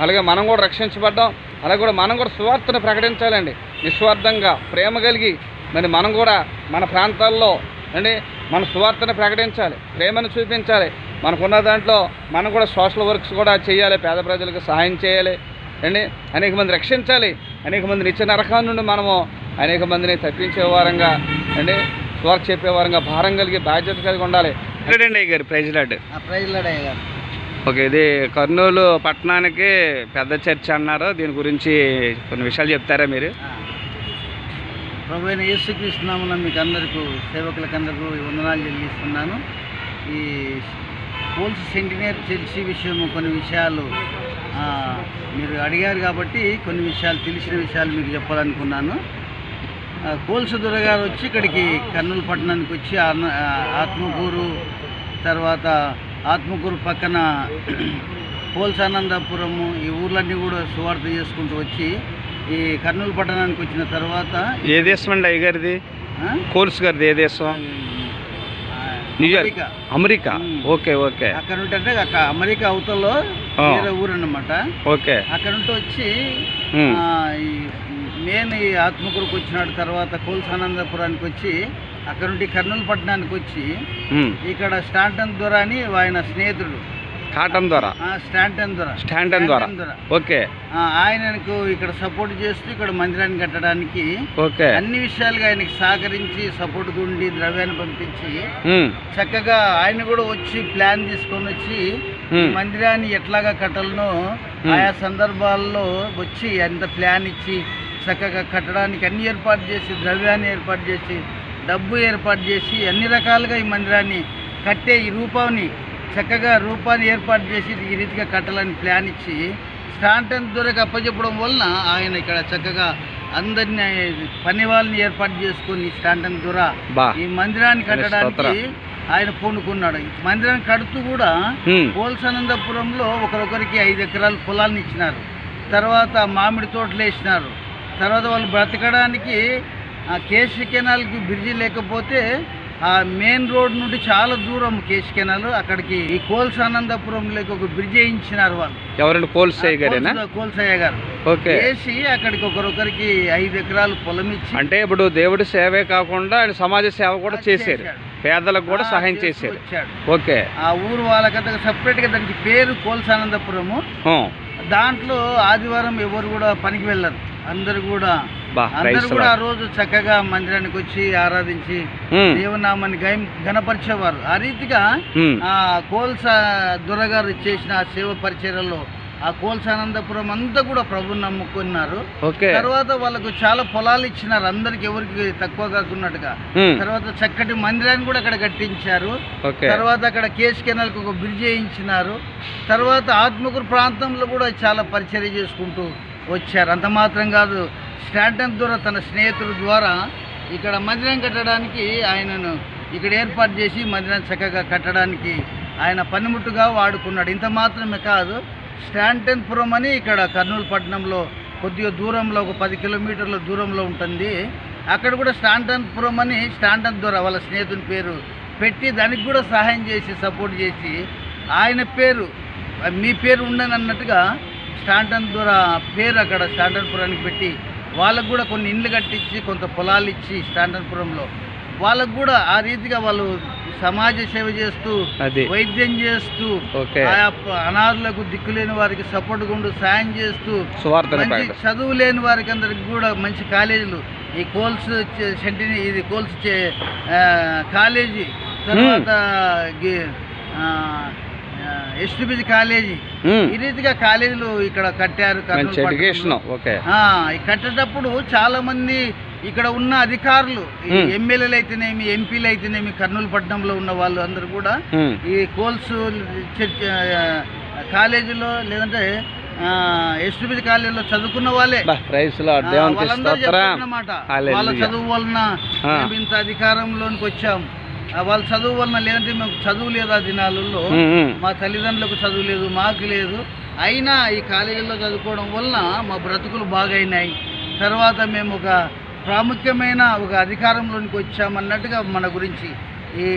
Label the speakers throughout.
Speaker 1: అలాగే మనం కూడా రక్షించబడ్డాం. అలాగే కూడా మనం కూడా సువార్తను ప్రకటించాలండి. నిస్వార్థంగా ప్రేమ కలిగి మరి మనం కూడా మన ప్రాంతాల్లో అండి మన సువార్తను ప్రకటించాలి ప్రేమను చూపించాలి. మనకున్న దాంట్లో మనం కూడా సోషల్ వర్క్స్ కూడా చేయాలి పేద ప్రజలకు సహాయం చేయాలి అండి. అనేక మంది రక్షించాలి అనేక మంది నిత్య నరకాల నుండి మనము అనేక మందిని తప్పించే వారంగా అండి. స్వార్థ చెప్పే వారంగా భారం కలిగి బాధ్యత కలిగి ఉండాలి. అండి గారు ప్రైజ్ లాడ్
Speaker 2: గారు
Speaker 1: ఓకే ఇది కర్నూలు పట్టణానికి పెద్ద చర్చ్ అన్నారు. దీని గురించి కొన్ని విషయాలు చెప్తారా మీరు?
Speaker 2: ప్రభు అయిన యేసుక్రీస్తునామన మీకు అందరికీ సేవకులకు అందరికీ వందనాలు చెల్లిస్తున్నాను. ఈ పోల్స్ సెంటినేర్ చర్చి విషయం కొన్ని విషయాలు మీరు అడిగారు కాబట్టి కొన్ని విషయాలు తెలిసిన విషయాలు మీకు చెప్పాలనుకున్నాను. కోల్స్ దొరగారు వచ్చి ఇక్కడికి కర్నూలు పట్టణానికి వచ్చి ఆ, ఆత్మకూరు తర్వాత ఆత్మకూరు పక్కన పోల్స్ ఆనందపురము ఈ ఊర్లన్నీ కూడా సువార్త చేసుకుంటూ వచ్చి ఈ కర్నూలు పట్టణానికి వచ్చిన తర్వాత
Speaker 1: ఏ దేశం అండి అయ్యగారిది కోల్స్ గారిది ఏ దేశం? New York
Speaker 2: America.
Speaker 1: Okay okay.
Speaker 2: అక్కడ ఉంటే అక్కడ అమెరికా అవతల్లో. వేరే ఊరు అన్నమాట
Speaker 1: ఓకే.
Speaker 2: అక్కడ ఉంటే వచ్చి. ఆ, ఈ ఆత్మకూరుకు వచ్చినాడు తర్వాత కోల్స్ ఆనందపురానికి వచ్చి అక్కడ నుండి కర్నూలు పట్టణానికి వచ్చి. ఇక్కడ స్టాంటన్ దొర అని ఆయన స్నేహితుడు.
Speaker 1: కాటన్ ద్వారా?
Speaker 2: స్టాంటన్
Speaker 1: ద్వారా.
Speaker 2: స్టాంటన్ దొర
Speaker 1: ఓకే.
Speaker 2: ఆయనకు ఇక్కడ సపోర్ట్ చేస్తూ ఇక్కడ మందిరాన్ని కట్టడానికి
Speaker 1: ఓకే.
Speaker 2: అన్ని విషయాలుగా ఆయనకి సహకరించి సపోర్ట్ ఉండి ద్రవ్యాన్ని పంపించి. చక్కగా ఆయన కూడా వచ్చి ప్లాన్ తీసుకొని వచ్చి. మందిరాన్ని ఎట్లాగా కట్టాలనో ఆయా సందర్భాల్లో వచ్చి అంత ప్లాన్ ఇచ్చి చక్కగా కట్టడానికి అన్ని ఏర్పాటు చేసి ద్రవ్యాన్ని ఏర్పాటు చేసి డబ్బు ఏర్పాటు చేసి అన్ని రకాలుగా ఈ మందిరాన్ని కట్టే ఈ రూపాన్ని చక్కగా రూపాన్ని ఏర్పాటు చేసి ఈ రీతిగా కట్టాలని ప్లాన్ ఇచ్చి స్టాంటన్ దొరకు అప్పచెప్పడం వలన ఆయన ఇక్కడ చక్కగా అందరినీ పని వాళ్ళని ఏర్పాటు చేసుకొని స్టాంటన్ దొర ఈ మందిరాన్ని కట్టడానికి. ఆయన పూనుకున్నాడు మందిరాన్ని కడుతూ కూడా. పోల్సానందపురంలో ఒకరొకరికి ఐదు ఎకరాల పొలాలను ఇచ్చినారు తర్వాత మామిడి తోటలు వేసినారు తర్వాత వాళ్ళు బ్రతకడానికి ఆ కేశ కెనాల్కి బ్రిడ్జి లేకపోతే ఆ మెయిన్ రోడ్ నుండి చాలా దూరం కేశ కెనాల్. అక్కడికి ఈ కోల్సానందపురంలోకి ఒక బ్రిడ్జ్ వేయించినారు వాళ్ళు.
Speaker 1: ఎవరండి? కోల్స్ అయ్య గారేనా
Speaker 2: కోల్స- కోల్సయ్య గారు
Speaker 1: ఓకే.
Speaker 2: వేసి అక్కడికి ఒకరొకరికి ఐదు ఎకరాలు పొలం ఇచ్చి
Speaker 1: అంటే ఇప్పుడు దేవుడి సేవే కాకుండా ఆయన సమాజ సేవ కూడా చేశారు. పేదలకు కూడా సహాయం చేశారు. ఓకే.
Speaker 2: ఆ ఊరు వాళ్ళకంత సపరేట్గా దానికి పేరు కోల్సానందపురము
Speaker 1: ఆ.
Speaker 2: దాంట్లో ఆదివారం ఎవరు కూడా పనికి వెళ్ళరు. అందరు కూడా అందరు కూడా ఆ రోజు చక్కగా మందిరానికి వచ్చి ఆరాధించి. దేవునామాన్ని గై ఘనపరిచేవారు. ఆ రీతిగా. ఆ కోల్స దొరగారు చేసిన ఆ సేవ పరిచర్యలో ఆ కోల్సానందపురం అంతా కూడా ప్రభుని నమ్ముకున్నారు. తర్వాత వాళ్ళకు చాలా పొలాలు ఇచ్చినారు. అందరికి ఎవరికి తక్కువ కాకున్నట్టుగా. తర్వాత చక్కటి మందిరాన్ని కూడా అక్కడ కట్టించారు. తర్వాత అక్కడ కేసు కెనాల్కి ఒక బ్రిడ్జ్ వేయించినారు. తర్వాత ఆత్మకూరు ప్రాంతంలో కూడా చాలా పరిచర్య చేసుకుంటూ వచ్చారు. అంత మాత్రం కాదు స్టాంటన్ ద్వారా తన స్నేహితుల ద్వారా ఇక్కడ మందిరం కట్టడానికి ఆయనను ఇక్కడ ఏర్పాటు చేసి మందిరం చక్కగా కట్టడానికి ఆయన పనిముట్టుగా వాడుకున్నాడు. ఇంత మాత్రమే కాదు స్టాంటన్పురం అని ఇక్కడ కర్నూలు పట్టణంలో కొద్దిగా దూరంలో ఒక పది కిలోమీటర్ల దూరంలో ఉంటుంది. అక్కడ కూడా స్టాంటన్పురం అని స్టాంటన్ ద్వారా వాళ్ళ స్నేహితుని పేరు పెట్టి దానికి కూడా సహాయం చేసి సపోర్ట్ చేసి ఆయన పేరు మీ పేరు ఉండని అన్నట్టుగా స్టాంటన్ ద్వారా పేరు అక్కడ స్టాంటన్పురానికి పెట్టి వాళ్ళకు కూడా కొన్ని ఇండ్లు కట్టించి కొంత పొలాలు ఇచ్చి స్టాంటన్పురంలో వాళ్ళకు కూడా ఆ రీతిగా వాళ్ళు సమాజ సేవ చేస్తూ వైద్యం చేస్తూ అనాథులకు దిక్కులేని వారికి సపోర్ట్ గుండు సాయం చేస్తూ మంచి చదువు లేని వారికి అందరికి కూడా మంచి కాలేజీలు ఈ కోల్స్ సెంటిని ఇది కోల్స్ కాలేజీ తర్వాత ఎస్టిబిజి కాలేజీ
Speaker 1: మ్మ్.
Speaker 2: ఈ రీతిగా కాలేజీలు ఇక్కడ కట్టారు.
Speaker 1: ఓకే
Speaker 2: కట్టేటప్పుడు చాలా మంది ఇక్కడ ఉన్న అధికారులు
Speaker 1: మ్మ్.
Speaker 2: ఎమ్మెల్యేలు అయితేనేమి ఎంపీలు అయితేనేమి కర్నూలు పట్టణంలో ఉన్న వాళ్ళు అందరూ కూడా
Speaker 1: మ్మ్.
Speaker 2: ఈ కోల్స్ కాలేజీలో లేదంటే ఎస్టిబిజి కాలేజీలో చదువుకున్న వాళ్ళే వాళ్ళందరూ చెప్తారన్నమాట వాళ్ళ. చదువు వలన. మేము ఇంత అధికారంలోనికి వచ్చాం ఆ, వాళ్ళ చదువు వలన లేదంటే మేము చదువు లేదు ఆ దినాలలో. మా తల్లిదండ్రులకు చదువు లేదు మాకు లేదు. అయినా ఈ కాలేజీలో చదువుకోవడం వలన మా బ్రతుకులు బాగైనాయి. తర్వాత మేము ఒక ప్రాముఖ్యమైన ఒక అధికారంలోనికి వచ్చామన్నట్టుగా మన గురించి ఈ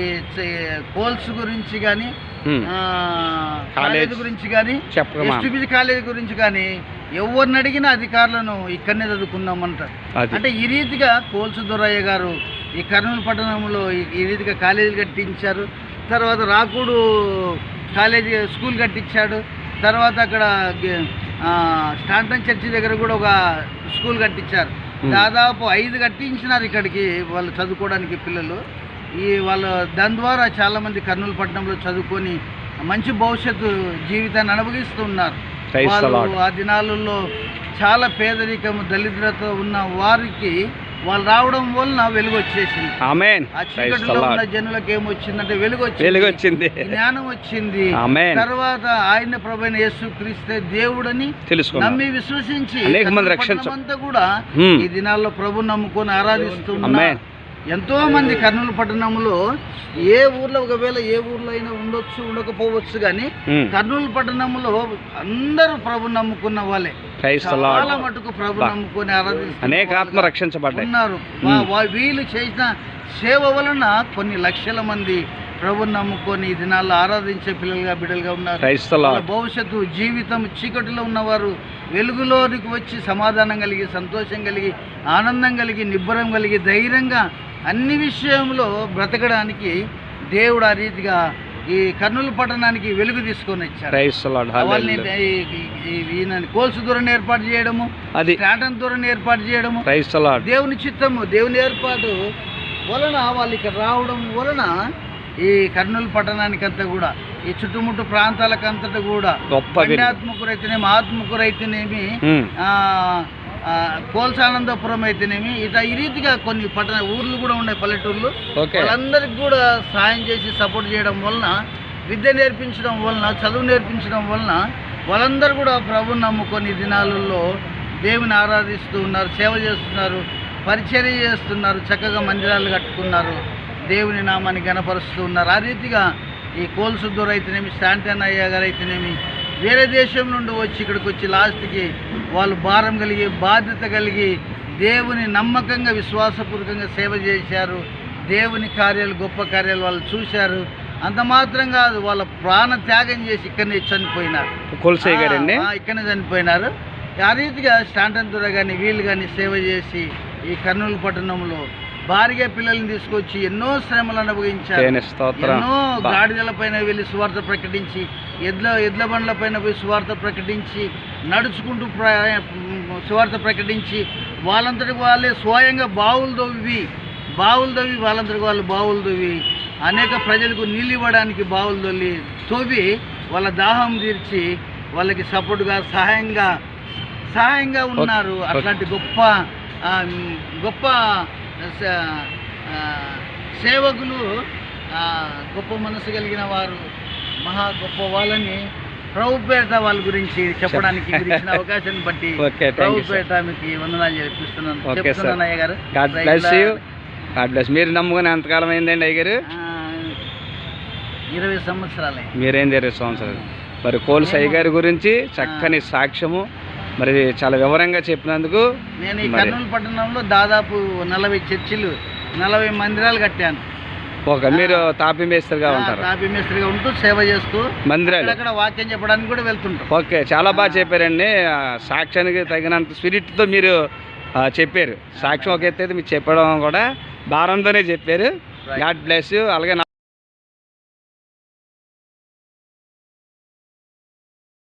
Speaker 2: పోల్స్ గురించి కానీ
Speaker 1: కాలేజ్
Speaker 2: కాలేజీ గురించి కానీ ఎస్టిబిజి కాలేజీ గురించి కానీ ఎవరిని అడిగినా అధికారులను ఇక్కడనే చదువుకున్నామంటారు అంటే ఈ రీతిగా కోల్సు దొరయ్య గారు ఈ కర్నూలు పట్టణంలో ఈ- రీతిగా కాలేజీలు కట్టించారు. తర్వాత రాకుడు కాలేజీ స్కూల్ కట్టించాడు. తర్వాత అక్కడ స్టాంటన్ చర్చి దగ్గర కూడా ఒక స్కూల్ కట్టించారు. దాదాపు ఐదు కట్టించినారు ఇక్కడికి వాళ్ళు చదువుకోవడానికి పిల్లలు. ఈ వాళ్ళు దాని ద్వారా చాలామంది కర్నూలు పట్టణంలో చదువుకొని మంచి భవిష్యత్తు జీవితాన్ని అనుభవిస్తున్నారు. వాళ్ళు. ఆ దినాలలో చాలా పేదరికము దళిద్రత ఉన్న వారికి వాళ్ళు రావడం వలన వెలుగు వచ్చేసింది.
Speaker 1: ఆమెన్.
Speaker 2: ఆ చీకటిలో ఉన్న జనులకు ఏమొచ్చిందంటే వెలుగు వచ్చింది.
Speaker 1: వెలుగు వచ్చింది
Speaker 2: జ్ఞానం వచ్చింది.
Speaker 1: ఆమెన్.
Speaker 2: తర్వాత ఆయన ప్రభైన యేసు క్రీస్తే దేవుడని
Speaker 1: తెలుసుకున్నాం.
Speaker 2: నమ్మి విశ్వసించి
Speaker 1: అనేక మంది
Speaker 2: కర్నూలు
Speaker 1: రక్షించ-
Speaker 2: పట్టణం అంతా కూడా. ఈ దినాల్లో ప్రభు నమ్ముకొని ఆరాధిస్తున్నారు. ఎంతో మంది కర్నూలు పట్టణంలో ఏ ఊర్లో ఒకవేళ ఏ ఊర్లో అయినా ఉండొచ్చు ఉండకపోవచ్చు కానీ. కర్నూలు పట్టణంలో అందరూ ప్రభు నమ్ముకున్న వాళ్ళే. చాలా. మటుకు ప్రభు. నమ్ముకొని
Speaker 1: అనేక ఆత్మ రక్షించబడ్డాయి.
Speaker 2: ఉన్నారు. వీళ్ళు చేసిన సేవ వలన కొన్ని లక్షల మంది ప్రభు నమ్ముకొని ఈ దినాల్లో ఆరాధించే పిల్లలుగా బిడ్డలుగా ఉన్నారు. భవిష్యత్తు జీవితం చీకటిలో ఉన్నవారు వెలుగులోనికి వచ్చి సమాధానం కలిగి సంతోషం కలిగి ఆనందం కలిగి నిబ్బరం కలిగి ధైర్యంగా అన్ని విషయంలో బ్రతకడానికి దేవుడు ఆ రీతిగా ఈ కర్నూలు పట్టణానికి వెలుగు తీసుకొని వచ్చారు. కోల్సు దూరం ఏర్పాటు చేయడము
Speaker 1: అది
Speaker 2: స్టాటన్ దూరం ఏర్పాటు చేయడము దేవుని చిత్తము దేవుని ఏర్పాటు వలన వాళ్ళు ఇక్కడ రావడం వలన ఈ కర్నూలు పట్టణానికంతా కూడా ఈ చుట్టుముట్టు ప్రాంతాలకంతటా కూడా
Speaker 1: గొప్ప వెలుగు.
Speaker 2: ఆత్మకురైతేనేమి ఆ, కోల్సానందపురం అయితేనేమి ఇట్లా ఈ రీతిగా కొన్ని పట్టణ ఊర్లు కూడా ఉన్నాయి పల్లెటూర్లు. వాళ్ళందరికీ కూడా సాయం చేసి సపోర్ట్ చేయడం వలన విద్య నేర్పించడం వలన చదువు నేర్పించడం వలన వాళ్ళందరూ కూడా ప్రభుని నమ్ముకొని దినాలలో దేవుని ఆరాధిస్తూ ఉన్నారు సేవ చేస్తున్నారు పరిచర్య చేస్తున్నారు చక్కగా మందిరాలు కట్టుకున్నారు దేవుని నామాన్ని గణపరుస్తూ ఉన్నారు. ఆ రీతిగా ఈ కోల్సుద్దూరు అయితేనేమి శాంటన్ అయ్య గారు అయితేనేమి వేరే దేశం నుండి వచ్చి ఇక్కడికి వచ్చి లాస్ట్కి వాళ్ళు భారం కలిగి బాధ్యత కలిగి దేవుని నమ్మకంగా విశ్వాసపూర్వకంగా సేవ చేశారు. దేవుని కార్యాలు గొప్ప కార్యాలు వాళ్ళు చూశారు. అంత మాత్రం కాదు వాళ్ళ ప్రాణ త్యాగం చేసి ఇక్కడనే చనిపోయినారు. ఇక్కడనే చనిపోయినారు. ఆ రీతిగా స్టాంటన్ దొర కానీ వీళ్ళు కానీ సేవ చేసి ఈ కర్నూలు పట్టణంలో భారీగా పిల్లల్ని తీసుకొచ్చి ఎన్నో శ్రమలు అనుభవించారు ఎన్నో. గాడిదల పైన వెళ్ళి సువార్త ప్రకటించి ఎడ్ల ఎడ్ల బండ్ల పైన పోయి సువార్త ప్రకటించి నడుచుకుంటూ సువార్త ప్రకటించి వాళ్ళంతటికి వాళ్ళే స్వయంగా బావులు దవ్వి బావులు దవ్వి వాళ్ళంతటికి వాళ్ళు బావులు దవ్వి అనేక ప్రజలకు నీళ్ళు ఇవ్వడానికి బావులు దొల్లి తవ్వి వాళ్ళ దాహం తీర్చి వాళ్ళకి సపోర్టుగా సహాయంగా సహాయంగా ఉన్నారు. అట్లాంటి గొప్ప గొప్ప సేవకులు ఆ, గొప్ప మనసు కలిగిన వారు మహా గొప్ప వాళ్ళని ప్రభుపేట వాళ్ళ గురించి చెప్పడానికి ఇచ్చిన అవకాశాన్ని బట్టి ప్రభుపేట మీకు వందనాలు చెప్పిస్తున్నాను చెప్తున్నాను. అయ్య గారు.
Speaker 1: గాడ్ బ్లెస్ మీరు నమ్ముకుని ఎంతకాలం అయిందండి అయ్యగారు
Speaker 2: ఆ, ఇరవై సంవత్సరాలే.
Speaker 1: మీరేం ఇరవై సంవత్సరాలు మరి కోల్సయ్య గారి గురించి చక్కని సాక్ష్యము మరి చాలా వివరంగా చెప్పినందుకు
Speaker 2: నేను ఈ కర్నూలు పట్టణంలో దాదాపు నలభై చర్చిలు నలభై మందిరాలు కట్టాను.
Speaker 1: ఒక మీరు తాపి మేస్త్రిగా ఉంటారు.
Speaker 2: తాపీ మేస్త్రిగా ఉంటూ సేవ చేస్తూ
Speaker 1: మందిరాలు.
Speaker 2: అక్కడ వాక్యం చెప్పడానికి కూడా వెళ్తుంటాం.
Speaker 1: ఓకే చాలా బాగా చెప్పారండి. సాక్ష్యానికి తగినంత స్పిరిట్తో మీరు చెప్పారు. సాక్ష్యం ఒక ఎత్తైతే మీరు చెప్పడం కూడా భారంతోనే చెప్పారు. గాడ్ బ్లెస్ అలాగే